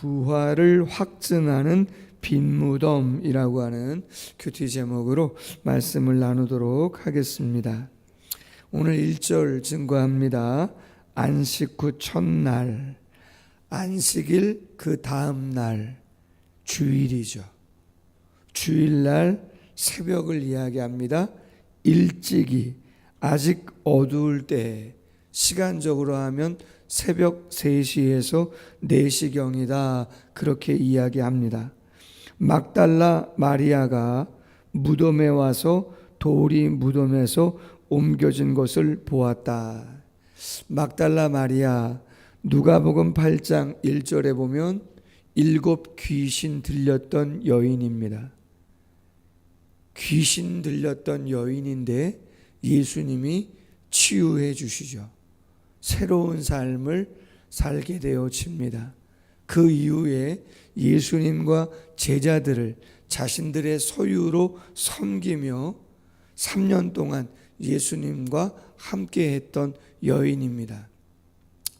부활을 확증하는 빈 무덤이라고 하는 큐티 제목으로 말씀을 나누도록 하겠습니다. 오늘 1절 증거합니다. 안식 후 첫날, 안식일 그 다음 날, 주일이죠. 주일날 새벽을 이야기합니다. 일찍이 아직 어두울 때 시간적으로 하면 새벽 3시에서 4시경이다. 그렇게 이야기합니다. 막달라 마리아가 무덤에 와서 돌이 무덤에서 옮겨진 것을 보았다. 막달라 마리아 누가복음 8장 1절에 보면 일곱 귀신 들렸던 여인입니다. 귀신 들렸던 여인인데 예수님이 치유해 주시죠. 새로운 삶을 살게 되어집니다. 그 이후에 예수님과 제자들을 자신들의 소유로 섬기며 3년 동안 예수님과 함께 했던 여인입니다.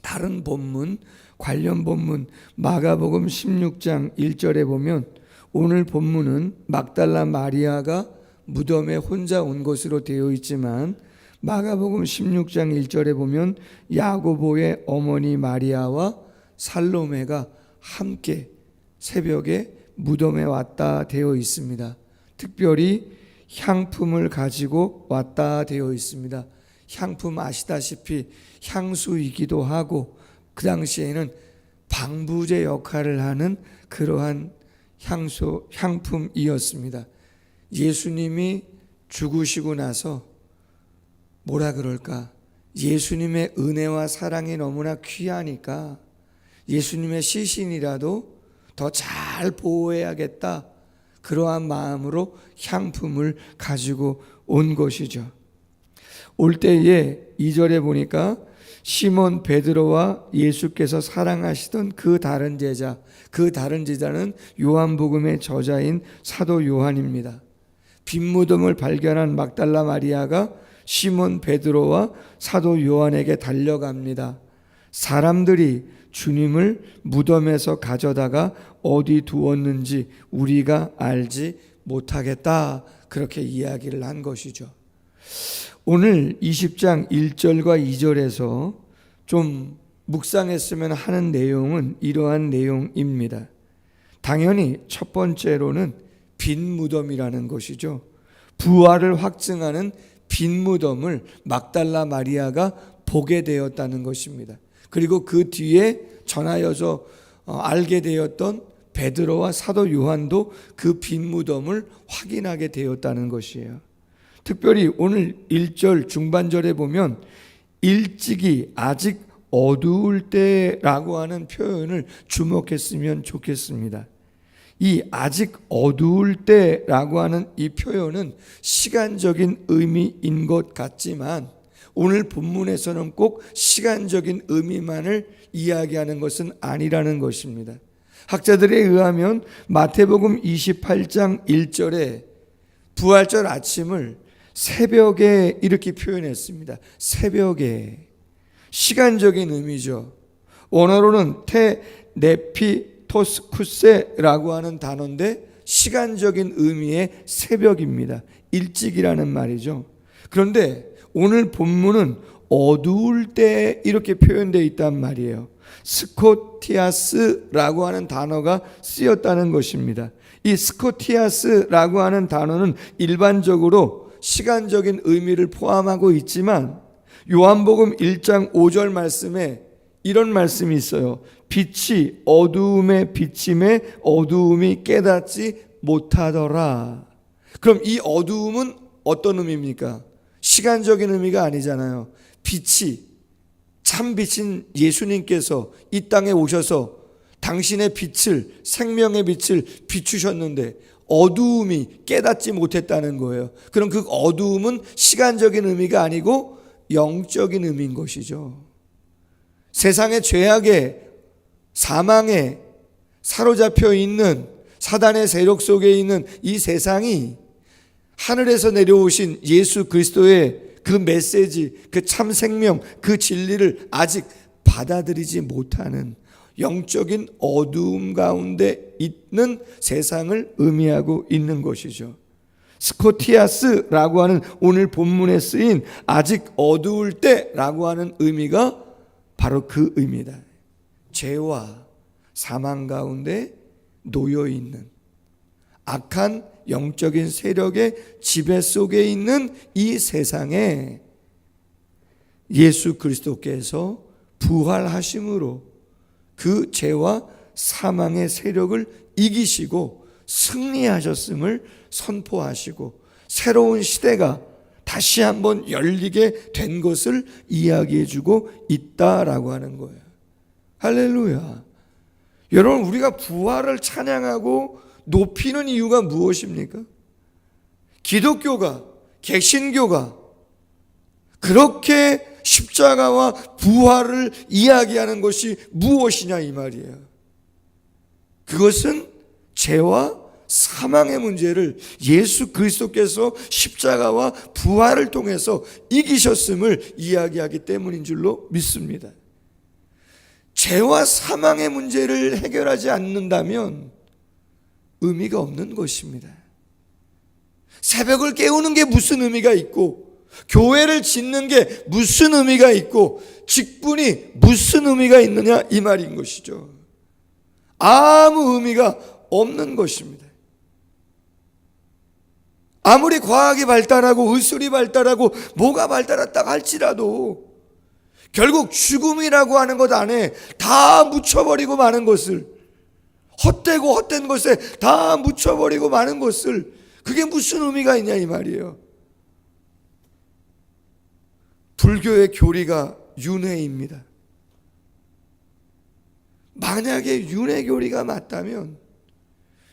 다른 본문, 관련 본문 마가복음 16장 1절에 보면 오늘 본문은 막달라 마리아가 무덤에 혼자 온 것으로 되어 있지만 마가복음 16장 1절에 보면 야고보의 어머니 마리아와 살로메가 함께 새벽에 무덤에 왔다 되어 있습니다. 특별히 향품을 가지고 왔다 되어 있습니다. 향품 아시다시피 향수이기도 하고 그 당시에는 방부제 역할을 하는 그러한 향수 향품이었습니다. 예수님이 죽으시고 나서 뭐라 그럴까? 예수님의 은혜와 사랑이 너무나 귀하니까 예수님의 시신이라도 더 잘 보호해야겠다. 그러한 마음으로 향품을 가지고 온 것이죠. 올 때에 2절에 보니까 시몬 베드로와 예수께서 사랑하시던 그 다른 제자, 그 다른 제자는 요한복음의 저자인 사도 요한입니다. 빈 무덤을 발견한 막달라 마리아가 시몬 베드로와 사도 요한에게 달려갑니다. 사람들이 주님을 무덤에서 가져다가 어디 두었는지 우리가 알지 못하겠다. 그렇게 이야기를 한 것이죠. 오늘 20장 1절과 2절에서 좀 묵상했으면 하는 내용은 이러한 내용입니다. 당연히 첫 번째로는 빈 무덤이라는 것이죠. 부활을 확증하는 빈 무덤을 막달라 마리아가 보게 되었다는 것입니다. 그리고 그 뒤에 전하여서 어, 알게 되었던 베드로와 사도 요한도 그 빈 무덤을 확인하게 되었다는 것이에요. 특별히 오늘 1절 중반절에 보면 일찍이 아직 어두울 때라고 하는 표현을 주목했으면 좋겠습니다. 이 아직 어두울 때라고 하는 이 표현은 시간적인 의미인 것 같지만 오늘 본문에서는 꼭 시간적인 의미만을 이야기하는 것은 아니라는 것입니다. 학자들에 의하면 마태복음 28장 1절에 부활절 아침을 새벽에 이렇게 표현했습니다. 새벽에 시간적인 의미죠. 원어로는 테 네피 토스쿠세라고 하는 단어인데 시간적인 의미의 새벽입니다. 일찍이라는 말이죠. 그런데 오늘 본문은 어두울 때 이렇게 표현되어 있단 말이에요. 스코티아스라고 하는 단어가 쓰였다는 것입니다. 이 스코티아스라고 하는 단어는 일반적으로 시간적인 의미를 포함하고 있지만 요한복음 1장 5절 말씀에 이런 말씀이 있어요. 빛이 어두움에 비침에 어두움이 깨닫지 못하더라. 그럼 이 어두움은 어떤 의미입니까? 시간적인 의미가 아니잖아요. 빛이 참 빛인 예수님께서 이 땅에 오셔서 당신의 빛을 생명의 빛을 비추셨는데 어두움이 깨닫지 못했다는 거예요. 그럼 그 어두움은 시간적인 의미가 아니고 영적인 의미인 것이죠. 세상의 죄악에 사망에 사로잡혀 있는 사단의 세력 속에 있는 이 세상이 하늘에서 내려오신 예수 그리스도의 그 메시지, 그 참 생명, 그 진리를 아직 받아들이지 못하는 영적인 어두움 가운데 있는 세상을 의미하고 있는 것이죠. 스코티아스라고 하는 오늘 본문에 쓰인 아직 어두울 때라고 하는 의미가 바로 그 의미다. 죄와 사망 가운데 놓여 있는 악한 영적인 세력의 지배 속에 있는 이 세상에 예수 그리스도께서 부활하심으로 그 죄와 사망의 세력을 이기시고 승리하셨음을 선포하시고 새로운 시대가 다시 한번 열리게 된 것을 이야기해 주고 있다라고 하는 거예요. 할렐루야. 여러분, 우리가 부활을 찬양하고 높이는 이유가 무엇입니까? 기독교가, 개신교가 그렇게 십자가와 부활을 이야기하는 것이 무엇이냐 이 말이에요. 그것은 죄와 사망의 문제를 예수 그리스도께서 십자가와 부활을 통해서 이기셨음을 이야기하기 때문인 줄로 믿습니다. 죄와 사망의 문제를 해결하지 않는다면 의미가 없는 것입니다. 새벽을 깨우는 게 무슨 의미가 있고, 교회를 짓는 게 무슨 의미가 있고, 직분이 무슨 의미가 있느냐 이 말인 것이죠. 아무 의미가 없는 것입니다. 아무리 과학이 발달하고 의술이 발달하고 뭐가 발달했다 할지라도 결국 죽음이라고 하는 것 안에 다 묻혀버리고 마는 것을 헛되고 헛된 것에 다 묻혀버리고 마는 것을 그게 무슨 의미가 있냐 이 말이에요. 불교의 교리가 윤회입니다. 만약에 윤회 교리가 맞다면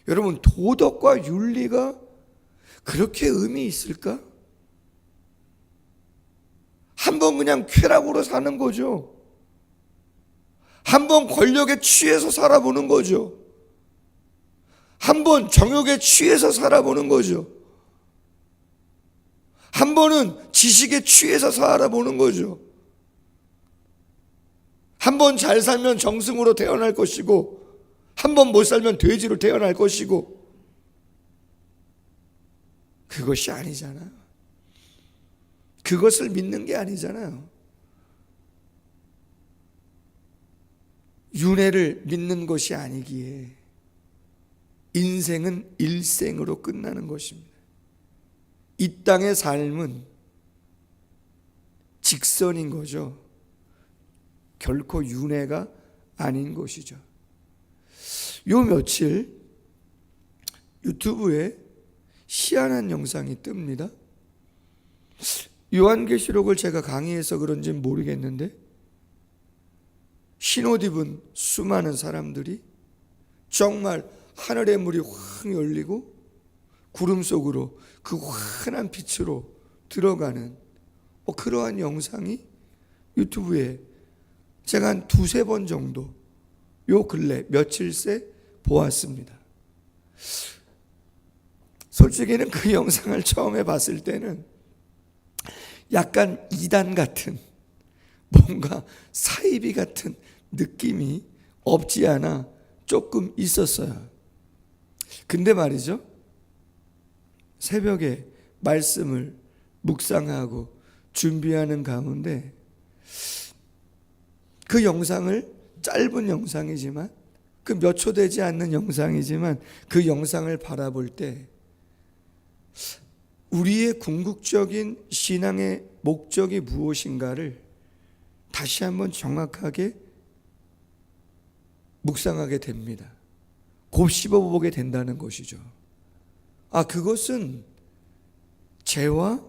여러분 도덕과 윤리가 그렇게 의미 있을까? 한 번 그냥 쾌락으로 사는 거죠. 한 번 권력에 취해서 살아보는 거죠. 한 번 정욕에 취해서 살아보는 거죠. 한 번은 지식에 취해서 살아보는 거죠. 한 번 잘 살면 정승으로 태어날 것이고, 한 번 못 살면 돼지로 태어날 것이고, 그것이 아니잖아요. 그것을 믿는 게 아니잖아요. 윤회를 믿는 것이 아니기에 인생은 일생으로 끝나는 것입니다. 이 땅의 삶은 직선인 거죠. 결코 윤회가 아닌 것이죠. 요 며칠 유튜브에 희한한 영상이 뜹니다. 요한계시록을 제가 강의해서 그런지 모르겠는데 흰옷 입은 수많은 사람들이 정말 하늘의 물이 확 열리고 구름 속으로 그 환한 빛으로 들어가는 뭐 그러한 영상이 유튜브에 제가 한 두세 번 정도 요 근래 며칠 새 보았습니다. 솔직히는 그 영상을 처음에 봤을 때는 약간 이단 같은 뭔가 사이비 같은 느낌이 없지 않아 조금 있었어요. 근데 말이죠. 새벽에 말씀을 묵상하고 준비하는 가운데 그 영상을 짧은 영상이지만 그 몇 초 되지 않는 영상이지만 그 영상을 바라볼 때 우리의 궁극적인 신앙의 목적이 무엇인가를 다시 한번 정확하게 묵상하게 됩니다. 곱씹어 보게 된다는 것이죠. 아, 그것은 죄와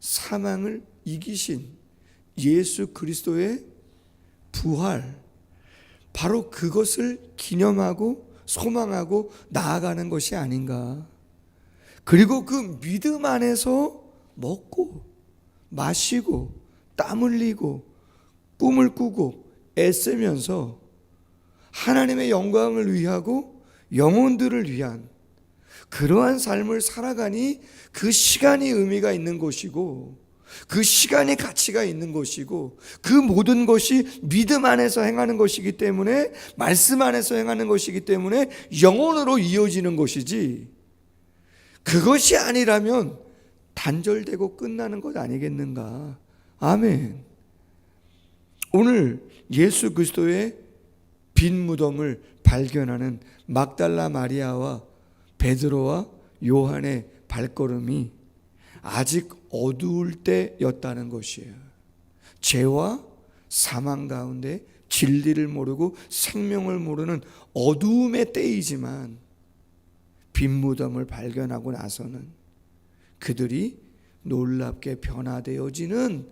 사망을 이기신 예수 그리스도의 부활, 바로 그것을 기념하고 소망하고 나아가는 것이 아닌가. 그리고 그 믿음 안에서 먹고 마시고 땀 흘리고 꿈을 꾸고 애쓰면서 하나님의 영광을 위하고 영혼들을 위한 그러한 삶을 살아가니 그 시간이 의미가 있는 것이고 그 시간이 가치가 있는 것이고 그 모든 것이 믿음 안에서 행하는 것이기 때문에 말씀 안에서 행하는 것이기 때문에 영혼으로 이어지는 것이지 그것이 아니라면 단절되고 끝나는 것 아니겠는가? 아멘. 오늘 예수 그리스도의 빈 무덤을 발견하는 막달라 마리아와 베드로와 요한의 발걸음이 아직 어두울 때였다는 것이에요. 죄와 사망 가운데 진리를 모르고 생명을 모르는 어두움의 때이지만 빈 무덤을 발견하고 나서는 그들이 놀랍게 변화되어지는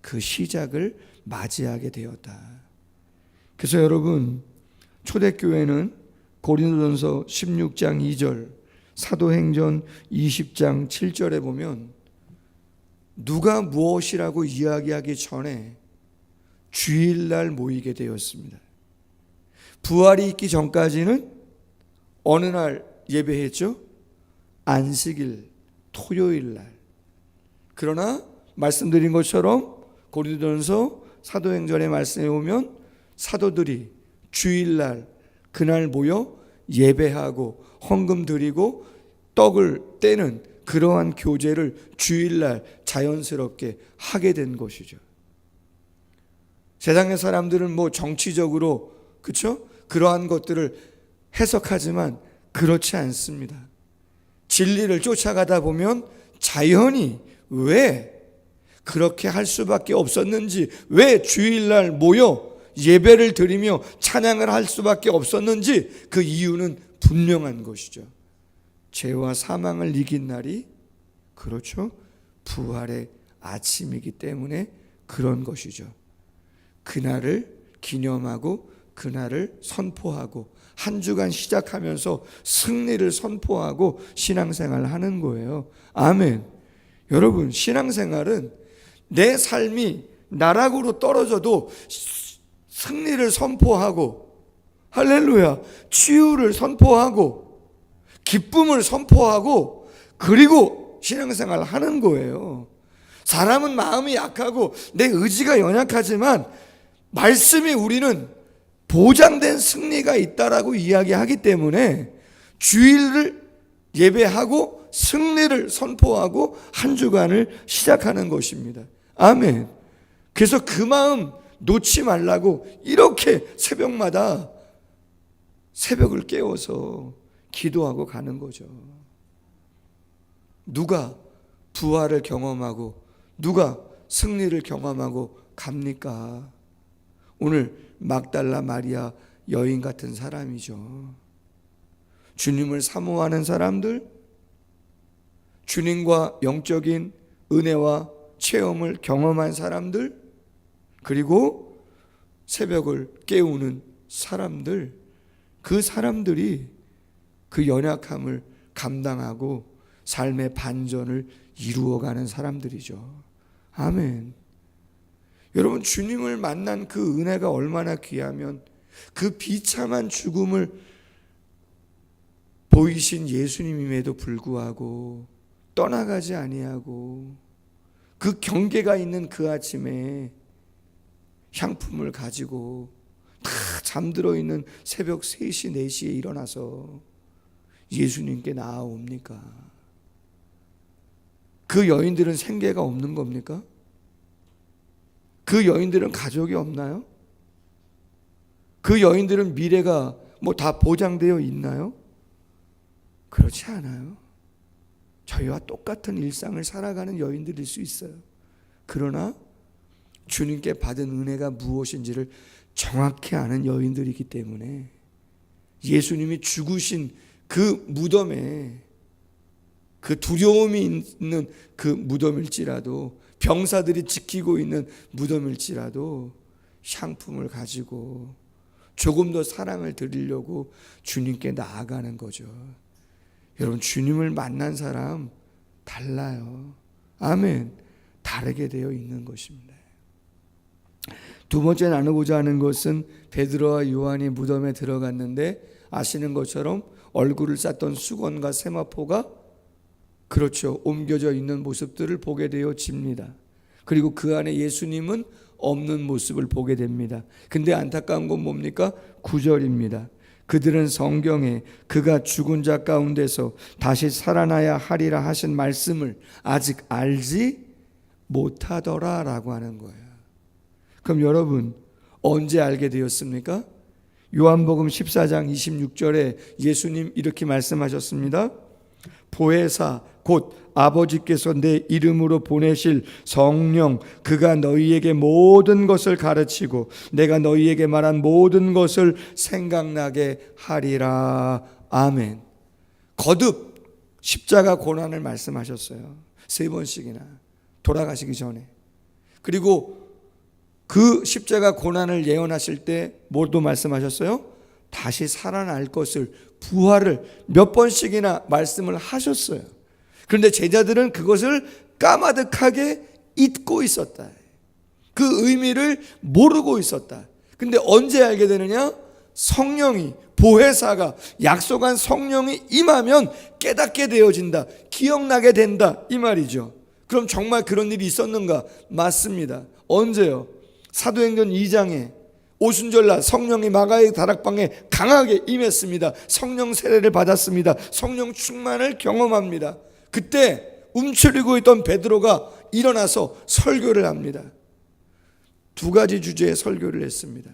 그 시작을 맞이하게 되었다. 그래서 여러분 초대교회는 고린도전서 16장 2절 사도행전 20장 7절에 보면 누가 무엇이라고 이야기하기 전에 주일날 모이게 되었습니다. 부활이 있기 전까지는 어느 날 예배했죠? 안식일, 토요일 날. 그러나 말씀드린 것처럼 고린도전서 사도행전의 말씀에 오면 사도들이 주일날 그날 모여 예배하고 헌금 드리고 떡을 떼는 그러한 교제를 주일날 자연스럽게 하게 된 것이죠. 세상의 사람들은 뭐 정치적으로 그렇죠? 그러한 것들을 해석하지만 그렇지 않습니다. 진리를 쫓아가다 보면 자연히 왜 그렇게 할 수밖에 없었는지, 왜 주일날 모여 예배를 드리며 찬양을 할 수밖에 없었는지 그 이유는 분명한 것이죠. 죄와 사망을 이긴 날이 그렇죠. 부활의 아침이기 때문에 그런 것이죠. 그날을 기념하고 그날을 선포하고 한 주간 시작하면서 승리를 선포하고 신앙생활을 하는 거예요. 아멘. 여러분, 신앙생활은 내 삶이 나락으로 떨어져도 승리를 선포하고 할렐루야 치유를 선포하고 기쁨을 선포하고 그리고 신앙생활을 하는 거예요. 사람은 마음이 약하고 내 의지가 연약하지만 말씀이 우리는 보장된 승리가 있다라고 이야기하기 때문에 주일을 예배하고 승리를 선포하고 한 주간을 시작하는 것입니다. 아멘. 그래서 그 마음 놓지 말라고 이렇게 새벽마다 새벽을 깨워서 기도하고 가는 거죠. 누가 부활을 경험하고 누가 승리를 경험하고 갑니까? 오늘 막달라 마리아 여인 같은 사람이죠. 주님을 사모하는 사람들, 주님과 영적인 은혜와 체험을 경험한 사람들, 그리고 새벽을 깨우는 사람들, 그 사람들이 그 연약함을 감당하고 삶의 반전을 이루어가는 사람들이죠. 아멘. 여러분, 주님을 만난 그 은혜가 얼마나 귀하면 그 비참한 죽음을 보이신 예수님임에도 불구하고 떠나가지 아니하고 그 경계가 있는 그 아침에 향품을 가지고 다 잠들어 있는 새벽 3시, 4시에 일어나서 예수님께 나아옵니까? 그 여인들은 생계가 없는 겁니까? 그 여인들은 가족이 없나요? 그 여인들은 미래가 뭐 다 보장되어 있나요? 그렇지 않아요. 저희와 똑같은 일상을 살아가는 여인들일 수 있어요. 그러나 주님께 받은 은혜가 무엇인지를 정확히 아는 여인들이기 때문에 예수님이 죽으신 그 무덤에 그 두려움이 있는 그 무덤일지라도 병사들이 지키고 있는 무덤일지라도 향품을 가지고 조금 더 사랑을 드리려고 주님께 나아가는 거죠. 여러분 주님을 만난 사람 달라요. 아멘. 다르게 되어 있는 것입니다. 두 번째 나누고자 하는 것은 베드로와 요한이 무덤에 들어갔는데 아시는 것처럼 얼굴을 쌌던 수건과 세마포가 그렇죠 옮겨져 있는 모습들을 보게 되어집니다. 그리고 그 안에 예수님은 없는 모습을 보게 됩니다. 근데 안타까운 건 뭡니까? 구절입니다. 그들은 성경에 그가 죽은 자 가운데서 다시 살아나야 하리라 하신 말씀을 아직 알지 못하더라 라고 하는 거예요. 그럼 여러분 언제 알게 되었습니까? 요한복음 14장 26절에 예수님 이렇게 말씀하셨습니다. 보혜사 곧 아버지께서 내 이름으로 보내실 성령 그가 너희에게 모든 것을 가르치고 내가 너희에게 말한 모든 것을 생각나게 하리라. 아멘. 거듭 십자가 고난을 말씀하셨어요. 세 번씩이나 돌아가시기 전에. 그리고 그 십자가 고난을 예언하실 때 뭐도 말씀하셨어요? 다시 살아날 것을 부활을 몇 번씩이나 말씀을 하셨어요. 그런데 제자들은 그것을 까마득하게 잊고 있었다. 그 의미를 모르고 있었다. 근데 언제 알게 되느냐? 성령이 보혜사가 약속한 성령이 임하면 깨닫게 되어진다. 기억나게 된다. 이 말이죠. 그럼 정말 그런 일이 있었는가? 맞습니다. 언제요? 사도행전 2장에 오순절날 성령이 마가의 다락방에 강하게 임했습니다. 성령 세례를 받았습니다. 성령 충만을 경험합니다. 그때 움츠리고 있던 베드로가 일어나서 설교를 합니다. 두 가지 주제의 설교를 했습니다.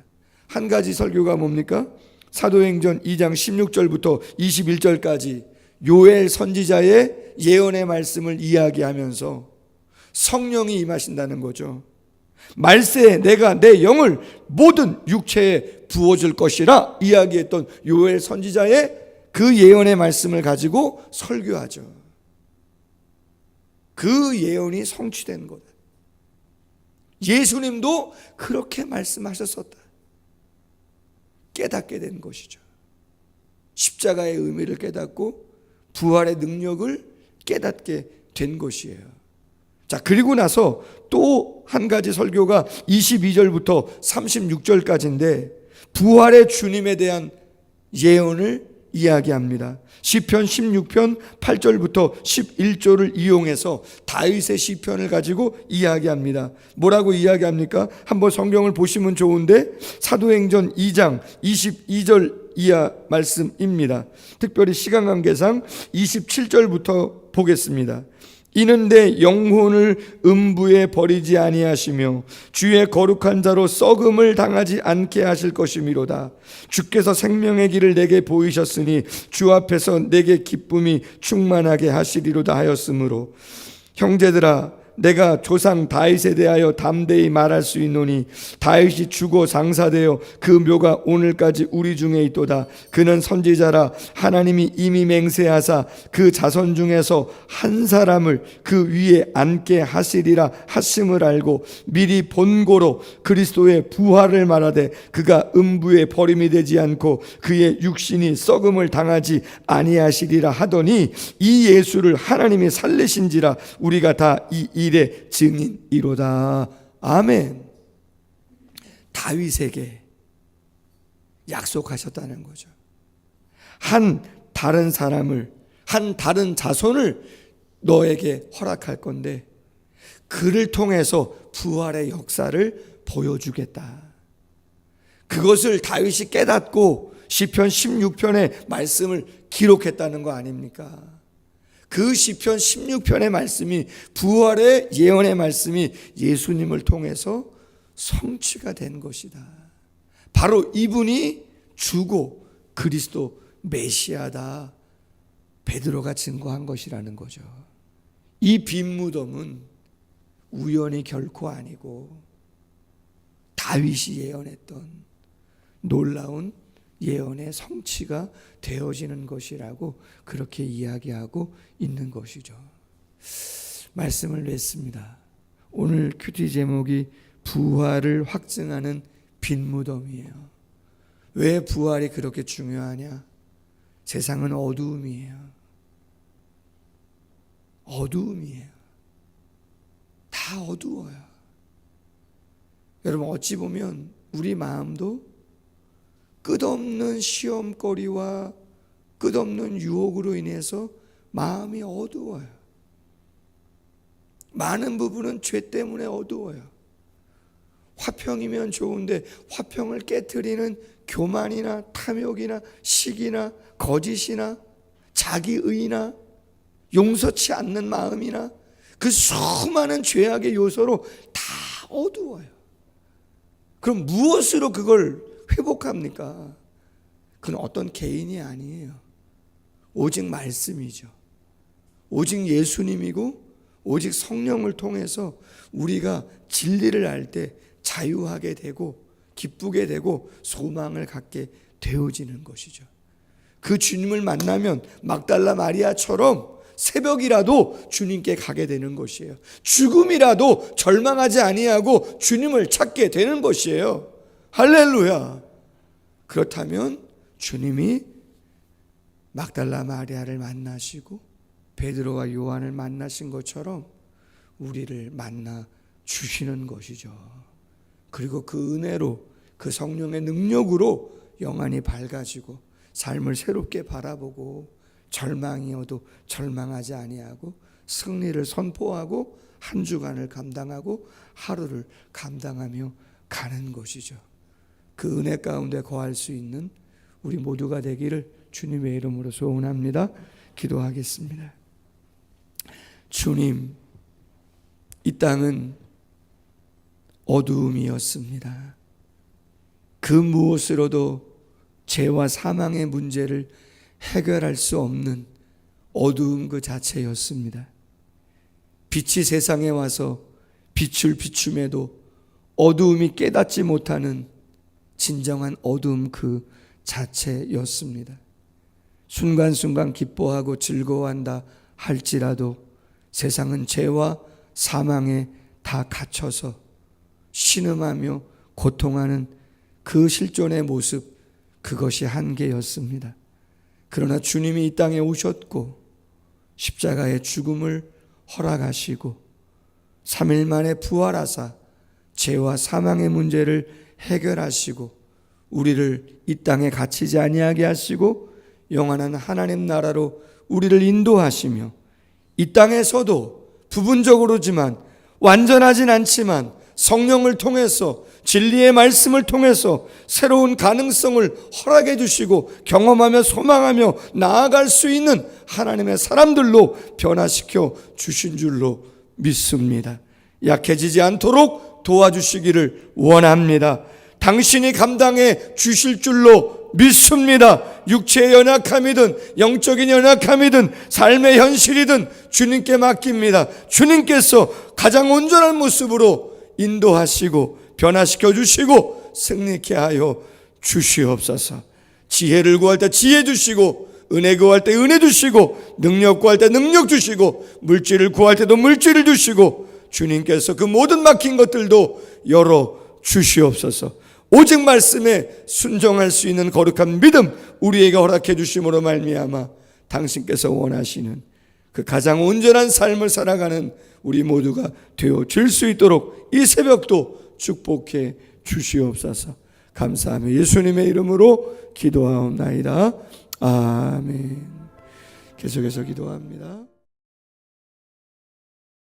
한 가지 설교가 뭡니까? 사도행전 2장 16절부터 21절까지 요엘 선지자의 예언의 말씀을 이야기하면서 성령이 임하신다는 거죠. 말세에 내가 내 영을 모든 육체에 부어줄 것이라 이야기했던 요엘 선지자의 그 예언의 말씀을 가지고 설교하죠. 그 예언이 성취된 거다. 예수님도 그렇게 말씀하셨었다. 깨닫게 된 것이죠. 십자가의 의미를 깨닫고 부활의 능력을 깨닫게 된 것이에요. 자, 그리고 나서 또 한 가지 설교가 22절부터 36절까지인데 부활의 주님에 대한 예언을 이야기합니다. 시편 16편 8절부터 11절을 이용해서 다윗의 시편을 가지고 이야기합니다. 뭐라고 이야기합니까? 한번 성경을 보시면 좋은데 사도행전 2장 22절 이하 말씀입니다. 특별히 시간 관계상 27절부터 보겠습니다. 이는 내 영혼을 음부에 버리지 아니하시며 주의 거룩한 자로 썩음을 당하지 않게 하실 것이미로다. 주께서 생명의 길을 내게 보이셨으니 주 앞에서 내게 기쁨이 충만하게 하시리로다 하였으므로 형제들아 내가 조상 다윗에 대하여 담대히 말할 수 있노니 다윗이 죽어 장사되어 그 묘가 오늘까지 우리 중에 있도다. 그는 선지자라 하나님이 이미 맹세하사 그 자손 중에서 한 사람을 그 위에 앉게 하시리라 하심을 알고 미리 본고로 그리스도의 부활을 말하되 그가 음부에 버림이 되지 않고 그의 육신이 썩음을 당하지 아니하시리라 하더니 이 예수를 하나님이 살리신지라 우리가 다이 일의 증인이로다. 아멘. 다윗에게 약속하셨다는 거죠. 한 다른 사람을, 한 다른 자손을 너에게 허락할 건데, 그를 통해서 부활의 역사를 보여주겠다. 그것을 다윗이 깨닫고 시편 16편의 말씀을 기록했다는 거 아닙니까? 그 시편 16편의 말씀이 부활의 예언의 말씀이 예수님을 통해서 성취가 된 것이다. 바로 이분이 주고 그리스도 메시아다. 베드로가 증거한 것이라는 거죠. 이 빈 무덤은 우연이 결코 아니고 다윗이 예언했던 놀라운 예언의 성취가 되어지는 것이라고 그렇게 이야기하고 있는 것이죠. 말씀을 냈습니다. 오늘 큐티 제목이 부활을 확증하는 빈 무덤이에요. 왜 부활이 그렇게 중요하냐? 세상은 어두움이에요. 어두움이에요. 다 어두워요. 여러분 어찌 보면 우리 마음도 끝없는 시험거리와 끝없는 유혹으로 인해서 마음이 어두워요. 많은 부분은 죄 때문에 어두워요. 화평이면 좋은데 화평을 깨뜨리는 교만이나 탐욕이나 시기나 거짓이나 자기의나 용서치 않는 마음이나 그 수많은 죄악의 요소로 다 어두워요. 그럼 무엇으로 그걸 회복합니까? 그건 어떤 개인이 아니에요. 오직 말씀이죠. 오직 예수님이고 오직 성령을 통해서 우리가 진리를 알 때 자유하게 되고 기쁘게 되고 소망을 갖게 되어지는 것이죠. 그 주님을 만나면 막달라 마리아처럼 새벽이라도 주님께 가게 되는 것이에요. 죽음이라도 절망하지 아니하고 주님을 찾게 되는 것이에요. 할렐루야. 그렇다면 주님이 막달라 마리아를 만나시고 베드로와 요한을 만나신 것처럼 우리를 만나 주시는 것이죠. 그리고 그 은혜로 그 성령의 능력으로 영안이 밝아지고 삶을 새롭게 바라보고 절망이어도 절망하지 아니하고 승리를 선포하고 한 주간을 감당하고 하루를 감당하며 가는 것이죠. 그 은혜 가운데 거할 수 있는 우리 모두가 되기를 주님의 이름으로 소원합니다. 기도하겠습니다. 주님, 이 땅은 어두움이었습니다. 그 무엇으로도 죄와 사망의 문제를 해결할 수 없는 어두움 그 자체였습니다. 빛이 세상에 와서 빛을 비춤에도 어두움이 깨닫지 못하는 진정한 어두움 그 자체였습니다. 순간순간 기뻐하고 즐거워한다 할지라도 세상은 죄와 사망에 다 갇혀서 신음하며 고통하는 그 실존의 모습 그것이 한계였습니다. 그러나 주님이 이 땅에 오셨고 십자가의 죽음을 허락하시고 3일 만에 부활하사 죄와 사망의 문제를 해결하시고 우리를 이 땅에 갇히지 아니하게 하시고 영원한 하나님 나라로 우리를 인도하시며 이 땅에서도 부분적으로지만 완전하진 않지만 성령을 통해서 진리의 말씀을 통해서 새로운 가능성을 허락해 주시고 경험하며 소망하며 나아갈 수 있는 하나님의 사람들로 변화시켜 주신 줄로 믿습니다. 약해지지 않도록 도와주시기를 원합니다. 당신이 감당해 주실 줄로 믿습니다. 육체의 연약함이든 영적인 연약함이든 삶의 현실이든 주님께 맡깁니다. 주님께서 가장 온전한 모습으로 인도하시고 변화시켜 주시고 승리케 하여 주시옵소서. 지혜를 구할 때 지혜 주시고 은혜 구할 때 은혜 주시고 능력 구할 때 능력 주시고 물질을 구할 때도 물질을 주시고 주님께서 그 모든 막힌 것들도 열어 주시옵소서. 오직 말씀에 순종할 수 있는 거룩한 믿음 우리에게 허락해 주심으로 말미암아 당신께서 원하시는 그 가장 온전한 삶을 살아가는 우리 모두가 되어 줄수 있도록 이 새벽도 축복해 주시옵소서. 감사하며 예수님의 이름으로 기도하옵나이다. 아멘. 계속해서 기도합니다.